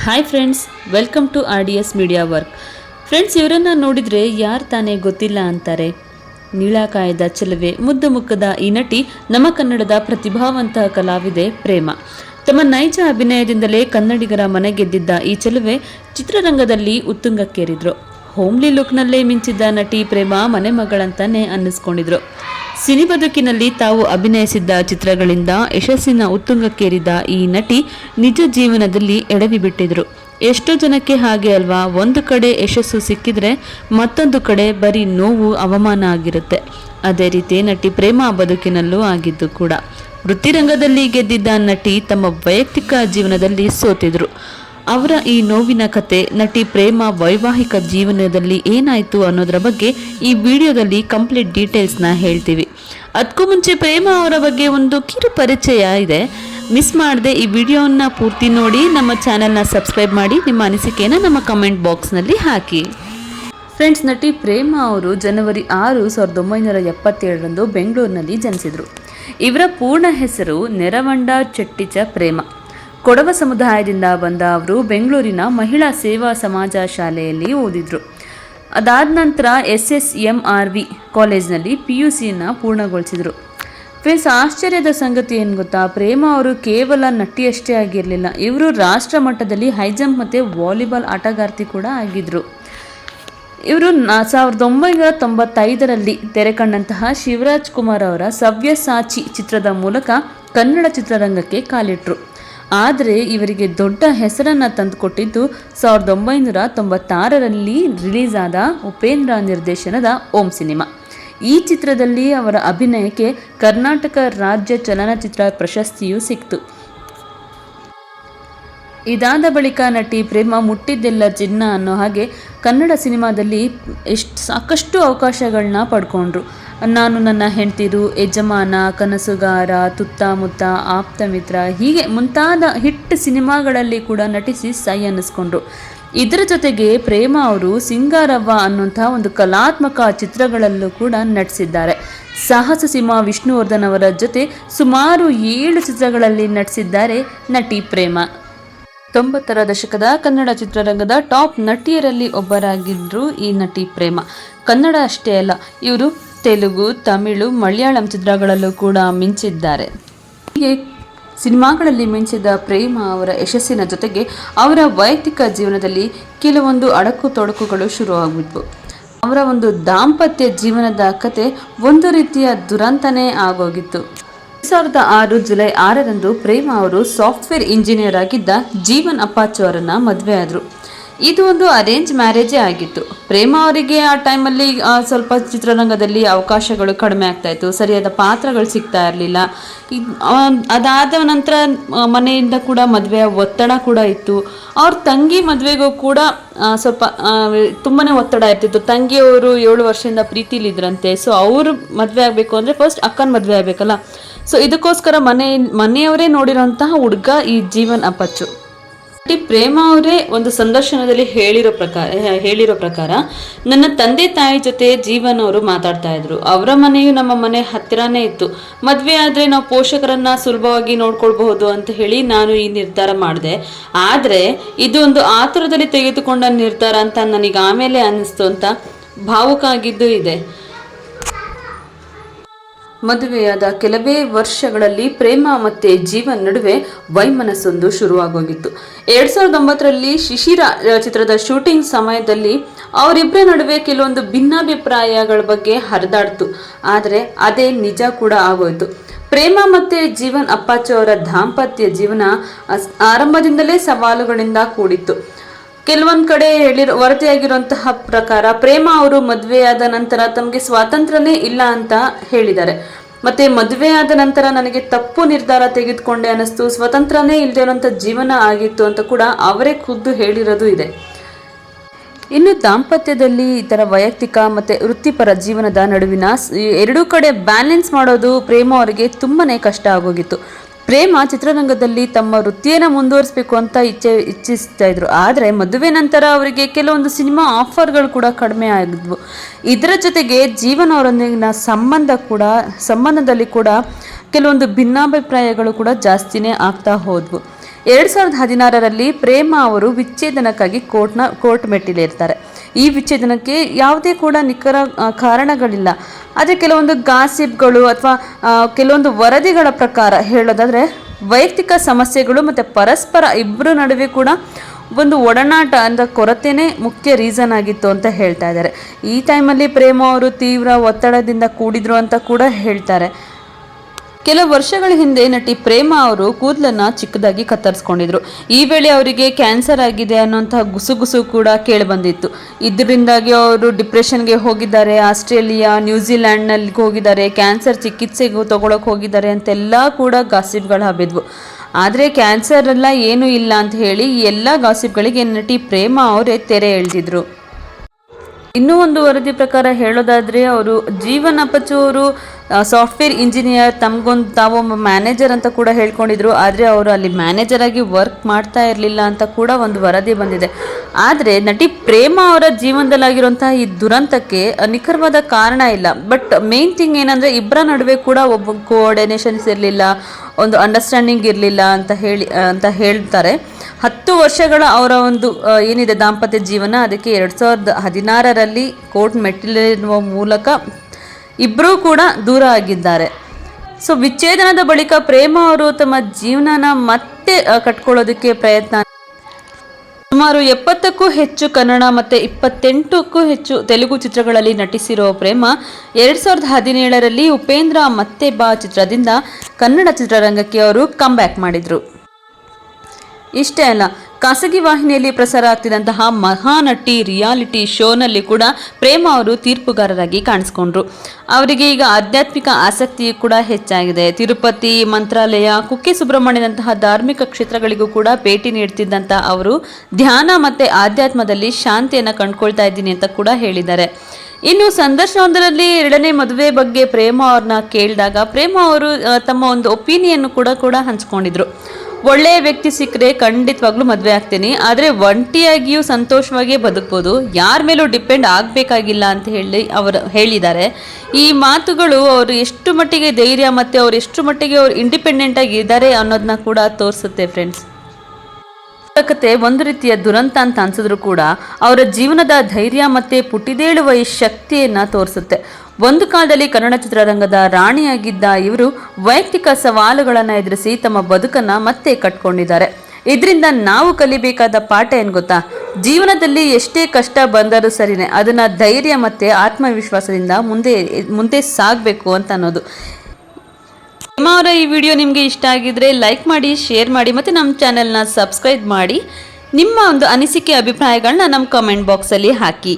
Hi friends welcome to R D S media work friends ಇವರನ್ನು ನೋಡಿದರೆ ಯಾರು ತಾನೇ ಗೊತ್ತಿಲ್ಲ ಅಂತಾರೆ. ನೀಳಾಕಾಯದ ಚೆಲುವೆ, ಮುದ್ದು ಮುಖದ ಈ ನಟಿ ನಮ್ಮ ಕನ್ನಡದ ಪ್ರತಿಭಾವಂತ ಕಲಾವಿದೆ ಪ್ರೇಮ. ತಮ್ಮ ನೈಜ ಅಭಿನಯದಿಂದಲೇ ಕನ್ನಡಿಗರ ಮನೆಗೆದ್ದಿದ್ದ ಈ ಚೆಲುವೆ ಚಿತ್ರರಂಗದಲ್ಲಿ ಉತ್ತುಂಗಕ್ಕೇರಿದ್ರು. ಹೋಮ್ಲಿ ಲುಕ್ನಲ್ಲೇ ಮಿಂಚಿದ್ದ ನಟಿ ಪ್ರೇಮ ಮನೆ ಮಗಳಂತಾನೆ ಅನ್ನಿಸ್ಕೊಂಡಿದ್ರು. ಸಿನಿ ಬದುಕಿನಲ್ಲಿ ತಾವು ಅಭಿನಯಿಸಿದ್ದ ಚಿತ್ರಗಳಿಂದ ಯಶಸ್ಸಿನ ಉತ್ತುಂಗಕ್ಕೇರಿದ ಈ ನಟಿ ನಿಜ ಜೀವನದಲ್ಲಿ ಎಡವಿ ಬಿಟ್ಟಿದ್ರು. ಎಷ್ಟೋ ಜನಕ್ಕೆ ಹಾಗೆ ಅಲ್ವಾ, ಒಂದು ಕಡೆ ಯಶಸ್ಸು ಸಿಕ್ಕಿದ್ರೆ ಮತ್ತೊಂದು ಕಡೆ ಬರೀ ನೋವು, ಅವಮಾನ ಆಗಿರುತ್ತೆ. ಅದೇ ರೀತಿ ನಟಿ ಪ್ರೇಮ ಬದುಕಿನಲ್ಲೂ ಆಗಿದ್ದು ಕೂಡ. ವೃತ್ತಿರಂಗದಲ್ಲಿ ಗೆದ್ದಿದ್ದ ನಟಿ ತಮ್ಮ ವೈಯಕ್ತಿಕ ಜೀವನದಲ್ಲಿ ಸೋತಿದ್ರು. ಅವರ ಈ ನೋವಿನ ಕತೆ ನಟಿ ಪ್ರೇಮ ವೈವಾಹಿಕ ಜೀವನದಲ್ಲಿ ಏನಾಯಿತು ಅನ್ನೋದರ ಬಗ್ಗೆ ಈ ವಿಡಿಯೋದಲ್ಲಿ ಕಂಪ್ಲೀಟ್ ಡೀಟೇಲ್ಸ್ನ ಹೇಳ್ತೀವಿ. ಅದಕ್ಕೂ ಮುಂಚೆ ಪ್ರೇಮ ಅವರ ಬಗ್ಗೆ ಒಂದು ಕಿರು ಪರಿಚಯ ಇದೆ. ಮಿಸ್ ಮಾಡದೆ ಈ ವಿಡಿಯೋನ ಪೂರ್ತಿ ನೋಡಿ, ನಮ್ಮ ಚಾನೆಲ್ನ ಸಬ್ಸ್ಕ್ರೈಬ್ ಮಾಡಿ, ನಿಮ್ಮ ಅನಿಸಿಕೆನ ನಮ್ಮ ಕಮೆಂಟ್ ಬಾಕ್ಸ್ನಲ್ಲಿ ಹಾಕಿ. ಫ್ರೆಂಡ್ಸ್ ನಟಿ ಪ್ರೇಮ ಅವರು ಜನವರಿ ಆರು ಸಾವಿರದ ಒಂಬೈನೂರ ಎಪ್ಪತ್ತೇಳರಂದು ಬೆಂಗಳೂರಿನಲ್ಲಿ ಜನಿಸಿದರು. ಇವರ ಪೂರ್ಣ ಹೆಸರು ನೆರವಂಡ ಚೆಟ್ಟಿಚ ಪ್ರೇಮ. ಕೊಡವ ಸಮುದಾಯದಿಂದ ಬಂದ ಅವರು ಬೆಂಗಳೂರಿನ ಮಹಿಳಾ ಸೇವಾ ಸಮಾಜ ಶಾಲೆಯಲ್ಲಿ ಓದಿದ್ರು. ಅದಾದ ನಂತರ S S M R V ಕಾಲೇಜ್ನಲ್ಲಿ ಪಿ ಯು ಸಿಯನ್ನು ಪೂರ್ಣಗೊಳಿಸಿದರು. ಫ್ರೆಂಡ್ಸ್, ಆಶ್ಚರ್ಯದ ಸಂಗತಿ ಏನು ಗೊತ್ತಾ? ಪ್ರೇಮ ಅವರು ಕೇವಲ ನಟಿಯಷ್ಟೇ ಆಗಿರಲಿಲ್ಲ. ಇವರು ರಾಷ್ಟ್ರ ಮಟ್ಟದಲ್ಲಿ ಹೈ ಜಂಪ್ ಮತ್ತು ವಾಲಿಬಾಲ್ ಆಟಗಾರ್ತಿ ಕೂಡ ಆಗಿದ್ದರು ಇವರು ಸಾವಿರದ ಒಂಬೈನೂರ ತೊಂಬತ್ತೈದರಲ್ಲಿ ತೆರೆ ಕಂಡಂತಹ ಶಿವರಾಜ್ ಕುಮಾರ್ ಅವರ ಸವ್ಯಸಾಚಿ ಚಿತ್ರದ ಮೂಲಕ ಕನ್ನಡ ಚಿತ್ರರಂಗಕ್ಕೆ ಕಾಲಿಟ್ರು. ಆದರೆ ಇವರಿಗೆ ದೊಡ್ಡ ಹೆಸರನ್ನು ತಂದುಕೊಟ್ಟಿದ್ದು ಸಾವಿರದ ಒಂಬೈನೂರ ತೊಂಬತ್ತಾರರಲ್ಲಿ ರಿಲೀಸ್ ಆದ ಉಪೇಂದ್ರ ನಿರ್ದೇಶನದ ಓಂ ಸಿನಿಮಾ. ಈ ಚಿತ್ರದಲ್ಲಿ ಅವರ ಅಭಿನಯಕ್ಕೆ ಕರ್ನಾಟಕ ರಾಜ್ಯ ಚಲನಚಿತ್ರ ಪ್ರಶಸ್ತಿಯೂ ಸಿಕ್ತು. ಇದಾದ ಬಳಿಕ ನಟಿ ಪ್ರೇಮ ಮುಟ್ಟಿದ್ದೆಲ್ಲ ಚಿನ್ನ ಅನ್ನೋ ಹಾಗೆ ಕನ್ನಡ ಸಿನಿಮಾದಲ್ಲಿ ಎಷ್ಟು ಸಾಕಷ್ಟು ಅವಕಾಶಗಳನ್ನ ಪಡ್ಕೊಂಡ್ರು. ನಾನು ನನ್ನ ಹೆಂಡ್ತಿರು ಯಜಮಾನ, ಕನಸುಗಾರ, ತುತ್ತಮುತ್ತ ಆಪ್ತ ಮಿತ್ರ ಹೀಗೆ ಮುಂತಾದ ಹಿಟ್ ಸಿನಿಮಾಗಳಲ್ಲಿ ಕೂಡ ನಟಿಸಿ ಸೈ ಅನ್ನಿಸ್ಕೊಂಡ್ರು. ಇದರ ಜೊತೆಗೆ ಪ್ರೇಮ ಅವರು ಸಿಂಗಾರವ್ವ ಅನ್ನುವಂಥ ಒಂದು ಕಲಾತ್ಮಕ ಚಿತ್ರಗಳಲ್ಲೂ ಕೂಡ ನಟಿಸಿದ್ದಾರೆ. ಸಾಹಸ ಸಿಂಹ ವಿಷ್ಣುವರ್ಧನ್ ಅವರ ಜೊತೆ ಸುಮಾರು ಏಳು ಚಿತ್ರಗಳಲ್ಲಿ ನಟಿಸಿದ್ದಾರೆ ನಟಿ ಪ್ರೇಮ. ತೊಂಬತ್ತರ ದಶಕದ ಕನ್ನಡ ಚಿತ್ರರಂಗದ ಟಾಪ್ ನಟಿಯರಲ್ಲಿ ಒಬ್ಬರಾಗಿದ್ದರು ಈ ನಟಿ ಪ್ರೇಮ. ಕನ್ನಡ ಅಷ್ಟೇ ಅಲ್ಲ, ಇವರು ತೆಲುಗು, ತಮಿಳು, ಮಲಯಾಳಂ ಚಿತ್ರಗಳಲ್ಲೂ ಕೂಡ ಮಿಂಚಿದ್ದಾರೆ. ಹೀಗೆ ಸಿನಿಮಾಗಳಲ್ಲಿ ಮಿಂಚಿದ ಪ್ರೇಮ ಅವರ ಯಶಸ್ಸಿನ ಜೊತೆಗೆ ಅವರ ವೈಯಕ್ತಿಕ ಜೀವನದಲ್ಲಿ ಕೆಲವೊಂದು ಅಡಕು ತೊಡಕುಗಳು ಶುರುವಾಗಿದ್ವು ಅವರ ಒಂದು ದಾಂಪತ್ಯ ಜೀವನದ ಕತೆ ಒಂದು ರೀತಿಯ ದುರಂತನೇ ಆಗೋಗಿತ್ತು. ಎರಡು ಸಾವಿರದ ಆರು ಜುಲೈ ಆರರಂದು ಪ್ರೇಮ ಅವರು ಸಾಫ್ಟ್ವೇರ್ ಇಂಜಿನಿಯರ್ ಆಗಿದ್ದ ಜೀವನ್ ಅಪ್ಪಾಚು ಅವರನ್ನು ಮದುವೆ ಇದು ಒಂದು ಅರೇಂಜ್ ಮ್ಯಾರೇಜೇ ಆಗಿತ್ತು. ಪ್ರೇಮ ಅವರಿಗೆ ಆ ಟೈಮಲ್ಲಿ ಸ್ವಲ್ಪ ಚಿತ್ರರಂಗದಲ್ಲಿ ಅವಕಾಶಗಳು ಕಡಿಮೆ ಆಗ್ತಾ ಇತ್ತು. ಸರಿಯಾದ ಪಾತ್ರಗಳು ಸಿಗ್ತಾ ಇರಲಿಲ್ಲ. ಅದಾದ ನಂತರ ಮನೆಯಿಂದ ಕೂಡ ಮದುವೆಯ ಒತ್ತಡ ಕೂಡ ಇತ್ತು. ಅವ್ರ ತಂಗಿ ಮದುವೆಗೂ ಕೂಡ ಸ್ವಲ್ಪ ತುಂಬಾ ಒತ್ತಡ ಇರ್ತಿತ್ತು. ತಂಗಿಯವರು ಏಳು ವರ್ಷದಿಂದ ಪ್ರೀತಿಲಿದ್ರಂತೆ ಸೊ ಅವರು ಮದುವೆ ಆಗಬೇಕು ಅಂದರೆ ಫಸ್ಟ್ ಅಕ್ಕನ ಮದುವೆ ಆಗಬೇಕಲ್ಲ. ಸೊ ಇದಕ್ಕೋಸ್ಕರ ಮನೆ, ಮನೆಯವರೇ ನೋಡಿರೋಂತಹ ಹುಡುಗ ಈ ಜೀವನ್ ಅಪ್ಪಚ್ಚು ನಟಿ ಪ್ರೇಮ ಅವರೇ ಒಂದು ಸಂದರ್ಶನದಲ್ಲಿ ಹೇಳಿರೋ ಪ್ರಕಾರ ಹೇಳಿರೋ ಪ್ರಕಾರ, ನನ್ನ ತಂದೆ ತಾಯಿ ಜೊತೆ ಜೀವನ್ ಅವರು ಮಾತಾಡ್ತಾ ಇದ್ರು. ಅವರ ಮನೆಯು ನಮ್ಮ ಮನೆ ಹತ್ತಿರನೇ ಇತ್ತು. ಮದ್ವೆ ಆದ್ರೆ ನಾವು ಪೋಷಕರನ್ನ ಸುಲಭವಾಗಿ ನೋಡ್ಕೊಳ್ಬಹುದು ಅಂತ ಹೇಳಿ ನಾನು ಈ ನಿರ್ಧಾರ ಮಾಡಿದೆ. ಆದ್ರೆ ಇದು ಒಂದು ಆತುರದಲ್ಲಿ ತೆಗೆದುಕೊಂಡ ನಿರ್ಧಾರ ಅಂತ ನನಗೆ ಆಮೇಲೆ ಅನ್ನಿಸ್ತು ಅಂತ ಭಾವುಕ ಆಗಿದ್ದು ಇದೆ. ಮದುವೆಯಾದ ಕೆಲವೇ ವರ್ಷಗಳಲ್ಲಿ ಪ್ರೇಮ ಮತ್ತೆ ಜೀವನ್ ನಡುವೆ ವೈಮನಸ್ಸೊಂದು ಶುರುವಾಗೋಗಿತ್ತು. ಎರಡ್ ಸಾವಿರದ ಒಂಬತ್ತರಲ್ಲಿ ಶಿಶಿರ ಚಿತ್ರದ ಶೂಟಿಂಗ್ ಸಮಯದಲ್ಲಿ ಅವರಿಬ್ಬರ ನಡುವೆ ಕೆಲವೊಂದು ಭಿನ್ನಾಭಿಪ್ರಾಯಗಳ ಬಗ್ಗೆ ಹರಿದಾಡ್ತು. ಆದರೆ ಅದೇ ನಿಜ ಕೂಡ ಆಗೋಯ್ತು. ಪ್ರೇಮ ಮತ್ತೆ ಜೀವನ್ ಅಪ್ಪಾಚಿ ಅವರ ದಾಂಪತ್ಯ ಜೀವನ ಆರಂಭದಿಂದಲೇ ಸವಾಲುಗಳಿಂದ ಕೂಡಿತ್ತು. ಕೆಲವೊಂದ್ ಕಡೆ ಹೇಳಿರೋ, ವರದಿಯಾಗಿರುವಂತಹ ಪ್ರಕಾರ ಪ್ರೇಮ ಅವರು ಮದುವೆಯಾದ ನಂತರ ತಮಗೆ ಸ್ವಾತಂತ್ರ್ಯನೇ ಇಲ್ಲ ಅಂತ ಹೇಳಿದ್ದಾರೆ. ಮತ್ತೆ ಮದುವೆಯಾದ ನಂತರ ನನಗೆ ತಪ್ಪು ನಿರ್ಧಾರ ತೆಗೆದುಕೊಂಡೆ ಅನ್ನಿಸ್ತು ಸ್ವತಂತ್ರನೇ ಇಲ್ಲದೆ ಇರುವಂಥ ಜೀವನ ಆಗಿತ್ತು ಅಂತ ಕೂಡ ಅವರೇ ಖುದ್ದು ಹೇಳಿರೋದು ಇದೆ. ಇನ್ನು ದಾಂಪತ್ಯದಲ್ಲಿ ಈ ಥರ ವೈಯಕ್ತಿಕ ಮತ್ತೆ ವೃತ್ತಿಪರ ಜೀವನದ ನಡುವಿನ ಎರಡೂ ಕಡೆ ಬ್ಯಾಲೆನ್ಸ್ ಮಾಡೋದು ಪ್ರೇಮ ಅವರಿಗೆ ತುಂಬಾನೇ ಕಷ್ಟ ಆಗೋಗಿತ್ತು. ಪ್ರೇಮ ಚಿತ್ರರಂಗದಲ್ಲಿ ತಮ್ಮ ವೃತ್ತಿಯನ್ನು ಮುಂದುವರಿಸಬೇಕು ಅಂತ ಇಚ್ಛೆ ಇಚ್ಛಿಸ್ತಾ ಇದ್ರು. ಆದರೆ ಮದುವೆ ನಂತರ ಅವರಿಗೆ ಕೆಲವೊಂದು ಸಿನಿಮಾ ಆಫರ್ಗಳು ಕೂಡ ಕಡಿಮೆ ಆಗಿದ್ವು. ಇದರ ಜೊತೆಗೆ ಜೀವನ ಅವರೊಂದಿಗಿನ ಸಂಬಂಧ ಕೂಡ, ಸಂಬಂಧದಲ್ಲಿ ಕೂಡ ಕೆಲವೊಂದು ಭಿನ್ನಾಭಿಪ್ರಾಯಗಳು ಕೂಡ ಜಾಸ್ತಿನೇ ಆಗ್ತಾ ಹೋದ್ವು. ಎರಡು ಸಾವಿರದ ಹದಿನಾರರಲ್ಲಿ ಪ್ರೇಮ ಅವರು ವಿಚ್ಛೇದನಕ್ಕಾಗಿ ಕೋರ್ಟ್ನ, ಕೋರ್ಟ್ ಮೆಟ್ಟಿಲೇರ್ತಾರೆ. ಈ ವಿಚ್ಛೇದನಕ್ಕೆ ಯಾವುದೇ ಕೂಡ ನಿಖರ ಕಾರಣಗಳಿಲ್ಲ. ಆದರೆ ಕೆಲವೊಂದು ಗಾಸಿಪ್ಗಳು ಅಥವಾ ಕೆಲವೊಂದು ವರದಿಗಳ ಪ್ರಕಾರ ಹೇಳೋದಾದರೆ, ವೈಯಕ್ತಿಕ ಸಮಸ್ಯೆಗಳು ಮತ್ತು ಪರಸ್ಪರ ಇಬ್ಬರ ನಡುವೆ ಕೂಡ ಒಂದು ಒಡನಾಟ ಅಂತ ಕೊರತೆನೇ ಮುಖ್ಯ ರೀಸನ್ ಆಗಿತ್ತು ಅಂತ ಹೇಳ್ತಾ ಇದ್ದಾರೆ. ಈ ಟೈಮಲ್ಲಿ ಪ್ರೇಮ ಅವರು ತೀವ್ರ ಒತ್ತಡದಿಂದ ಕೂಡಿದ್ರು ಅಂತ ಕೂಡ ಹೇಳ್ತಾರೆ. ಕೆಲವು ವರ್ಷಗಳ ಹಿಂದೆ ನಟಿ ಪ್ರೇಮ ಅವರು ಕೂದಲನ್ನ ಚಿಕ್ಕದಾಗಿ ಕತ್ತರಿಸ್ಕೊಂಡಿದ್ರು. ಈ ವೇಳೆ ಅವರಿಗೆ ಕ್ಯಾನ್ಸರ್ ಆಗಿದೆ ಅನ್ನೋಂತಹ ಗುಸುಗುಸು ಕೂಡ ಕೇಳಿಬಂದಿತ್ತು ಇದರಿಂದಾಗಿ ಅವರು ಡಿಪ್ರೆಷನ್ಗೆ ಹೋಗಿದ್ದಾರೆ, ಆಸ್ಟ್ರೇಲಿಯಾ ನ್ಯೂಜಿಲ್ಯಾಂಡ್ನಲ್ಲಿ ಹೋಗಿದ್ದಾರೆ, ಕ್ಯಾನ್ಸರ್ ಚಿಕಿತ್ಸೆಗೆ ತಗೊಳಕ್ ಹೋಗಿದ್ದಾರೆ ಅಂತೆಲ್ಲ ಕೂಡ ಗಾಸಿಪ್ಗಳು ಹಬ್ಬಿದ್ವು. ಆದರೆ ಕ್ಯಾನ್ಸರ್ ಎಲ್ಲ ಏನೂ ಇಲ್ಲ ಅಂತ ಹೇಳಿ ಈ ಎಲ್ಲ ಗಾಸಿಪ್ಗಳಿಗೆ ನಟಿ ಪ್ರೇಮ ಅವರೇ ತೆರೆ ಎಳೆದಿದ್ರು. ಇನ್ನೂ ಒಂದು ವರದಿ ಪ್ರಕಾರ ಹೇಳೋದಾದರೆ ಅವರು ಜೀವನ್ ಅವರು ಸಾಫ್ಟ್ವೇರ್ ಇಂಜಿನಿಯರ್ ತಮಗೊಂದು ತಾವೊಬ್ಬ ಮ್ಯಾನೇಜರ್ ಅಂತ ಕೂಡ ಹೇಳ್ಕೊಂಡಿದ್ರು. ಆದರೆ ಅವರು ಅಲ್ಲಿ ಮ್ಯಾನೇಜರ್ ಆಗಿ ವರ್ಕ್ ಮಾಡ್ತಾ ಇರಲಿಲ್ಲ ಅಂತ ಕೂಡ ಒಂದು ವರದಿ ಬಂದಿದೆ. ಆದರೆ ನಟಿ ಪ್ರೇಮ ಅವರ ಜೀವನದಲ್ಲಾಗಿರುವಂತಹ ಈ ದುರಂತಕ್ಕೆ ನಿಖರವಾದ ಕಾರಣ ಇಲ್ಲ. ಬಟ್ ಮೇನ್ ಥಿಂಗ್ ಏನಂದ್ರೆ ಇಬ್ಬರ ನಡುವೆ ಕೂಡ ಒಬ್ಬ ಕೋಆರ್ಡಿನೇಷನ್ಸ್ ಇರಲಿಲ್ಲ, ಒಂದು ಅಂಡರ್ಸ್ಟ್ಯಾಂಡಿಂಗ್ ಇರಲಿಲ್ಲ ಅಂತ ಹೇಳಿ ಅಂತ ಹೇಳ್ತಾರೆ. ಹತ್ತು ವರ್ಷಗಳ ಅವರ ಒಂದು ಏನಿದೆ ದಾಂಪತ್ಯ ಜೀವನ, ಅದಕ್ಕೆ ಎರಡು ಸಾವಿರದ ಹದಿನಾರರಲ್ಲಿ ಕೋರ್ಟ್ ಮೆಟ್ಟಿಲಿರುವ ಮೂಲಕ ಇಬ್ಬರೂ ಕೂಡ ದೂರ ಆಗಿದ್ದಾರೆ. ಸೊ ವಿಚ್ಛೇದನದ ಬಳಿಕ ಪ್ರೇಮ ಅವರು ತಮ್ಮ ಜೀವನನ ಮತ್ತೆ ಕಟ್ಕೊಳ್ಳೋದಕ್ಕೆ ಪ್ರಯತ್ನ. ಸುಮಾರು ಎಪ್ಪತ್ತಕ್ಕೂ ಹೆಚ್ಚು ಕನ್ನಡ ಮತ್ತು ಇಪ್ಪತ್ತೆಂಟಕ್ಕೂ ಹೆಚ್ಚು ತೆಲುಗು ಚಿತ್ರಗಳಲ್ಲಿ ನಟಿಸಿರೋ ಪ್ರೇಮ, ಎರಡು ಸಾವಿರದ ಹದಿನೇಳರಲ್ಲಿ ಉಪೇಂದ್ರ ಮತ್ತೆ ಬಾ ಚಿತ್ರದಿಂದ ಕನ್ನಡ ಚಿತ್ರರಂಗಕ್ಕೆ ಅವರು ಕಮ್ಬ್ಯಾಕ್ ಮಾಡಿದ್ರು. ಇಷ್ಟೇ ಅಲ್ಲ, ಖಾಸಗಿ ವಾಹಿನಿಯಲ್ಲಿ ಪ್ರಸಾರ ಆಗ್ತಿದ್ದಂತಹ ಮಹಾನಟಿ ರಿಯಾಲಿಟಿ ಶೋನಲ್ಲಿ ಕೂಡ ಪ್ರೇಮ ಅವರು ತೀರ್ಪುಗಾರರಾಗಿ ಕಾಣಿಸ್ಕೊಂಡ್ರು. ಅವರಿಗೆ ಈಗ ಆಧ್ಯಾತ್ಮಿಕ ಆಸಕ್ತಿಯು ಕೂಡ ಹೆಚ್ಚಾಗಿದೆ. ತಿರುಪತಿ ಮಂತ್ರಾಲಯ, ಕುಕ್ಕೆ ಸುಬ್ರಹ್ಮಣ್ಯದಂತಹ ಧಾರ್ಮಿಕ ಕ್ಷೇತ್ರಗಳಿಗೂ ಕೂಡ ಭೇಟಿ ನೀಡ್ತಿದ್ದಂಥ ಅವರು ಧ್ಯಾನ ಮತ್ತು ಆಧ್ಯಾತ್ಮದಲ್ಲಿ ಶಾಂತಿಯನ್ನು ಕಂಡುಕೊಳ್ತಾ ಇದ್ದೀನಿ ಅಂತ ಕೂಡ ಹೇಳಿದ್ದಾರೆ. ಇನ್ನು ಸಂದರ್ಶನವೊಂದರಲ್ಲಿ ಎರಡನೇ ಮದುವೆ ಬಗ್ಗೆ ಪ್ರೇಮ ಅವ್ರನ್ನ ಕೇಳಿದಾಗ ಪ್ರೇಮ ಅವರು ತಮ್ಮ ಒಂದು ಒಪಿನಿಯನ್ನು ಕೂಡ ಕೂಡ ಹಂಚ್ಕೊಂಡಿದ್ರು. ಒಳ್ಳೆಯ ವ್ಯಕ್ತಿ ಸಿಕ್ಕರೆ ಖಂಡಿತವಾಗ್ಲೂ ಮದುವೆ ಆಗ್ತೀನಿ, ಆದರೆ ಒಂಟಿಯಾಗಿಯೂ ಸಂತೋಷವಾಗಿ ಬದುಕ್ಬೋದು. ಯಾರ ಮೇಲೂ ಡಿಪೆಂಡ್ ಆಗಬೇಕಾಗಿಲ್ಲ ಅಂತ ಹೇಳಿ ಅವರು ಹೇಳಿದ್ದಾರೆ. ಈ ಮಾತುಗಳು ಅವರು ಎಷ್ಟು ಮಟ್ಟಿಗೆ ಧೈರ್ಯ ಮತ್ತು ಅವ್ರು ಎಷ್ಟು ಮಟ್ಟಿಗೆ ಅವ್ರು ಇಂಡಿಪೆಂಡೆಂಟಾಗಿ ಇದ್ದಾರೆ ಅನ್ನೋದನ್ನ ಕೂಡ ತೋರಿಸುತ್ತೆ ಫ್ರೆಂಡ್ಸ್ ಕತೆ ಒಂದು ರೀತಿಯ ದುರಂತ ಅಂತ ಅನ್ಸಿದ್ರು ಕೂಡ ಅವರ ಜೀವನದ ಧೈರ್ಯ ಮತ್ತೆ ಪುಟಿದೇಳುವ ಈ ಶಕ್ತಿಯನ್ನ ತೋರಿಸುತ್ತೆ. ಒಂದು ಕಾಲದಲ್ಲಿ ಕನ್ನಡ ಚಿತ್ರರಂಗದ ರಾಣಿಯಾಗಿದ್ದ ಇವರು ವೈಯಕ್ತಿಕ ಸವಾಲುಗಳನ್ನು ಎದುರಿಸಿ ತಮ್ಮ ಬದುಕನ್ನ ಮತ್ತೆ ಕಟ್ಕೊಂಡಿದ್ದಾರೆ. ಇದರಿಂದ ನಾವು ಕಲಿಬೇಕಾದ ಪಾಠ ಏನು ಗೊತ್ತಾ? ಜೀವನದಲ್ಲಿ ಎಷ್ಟೇ ಕಷ್ಟ ಬಂದರೂ ಸರಿನೇ, ಅದನ್ನ ಧೈರ್ಯ ಮತ್ತೆ ಆತ್ಮವಿಶ್ವಾಸದಿಂದ ಮುಂದೆ ಮುಂದೆ ಸಾಗಬೇಕು ಅಂತ ಅನ್ನೋದು. ನಿಮ್ಮ ಅವರ ಈ ವಿಡಿಯೋ ನಿಮಗೆ ಇಷ್ಟ ಆಗಿದ್ರೆ ಲೈಕ್ ಮಾಡಿ, ಶೇರ್ ಮಾಡಿ ಮತ್ತು ನಮ್ಮ ಚಾನೆಲ್ನ ಸಬ್ಸ್ಕ್ರೈಬ್ ಮಾಡಿ. ನಿಮ್ಮ ಒಂದು ಅನಿಸಿಕೆ ಅಭಿಪ್ರಾಯಗಳನ್ನ ನಮ್ಮ ಕಮೆಂಟ್ ಬಾಕ್ಸಲ್ಲಿ ಹಾಕಿ.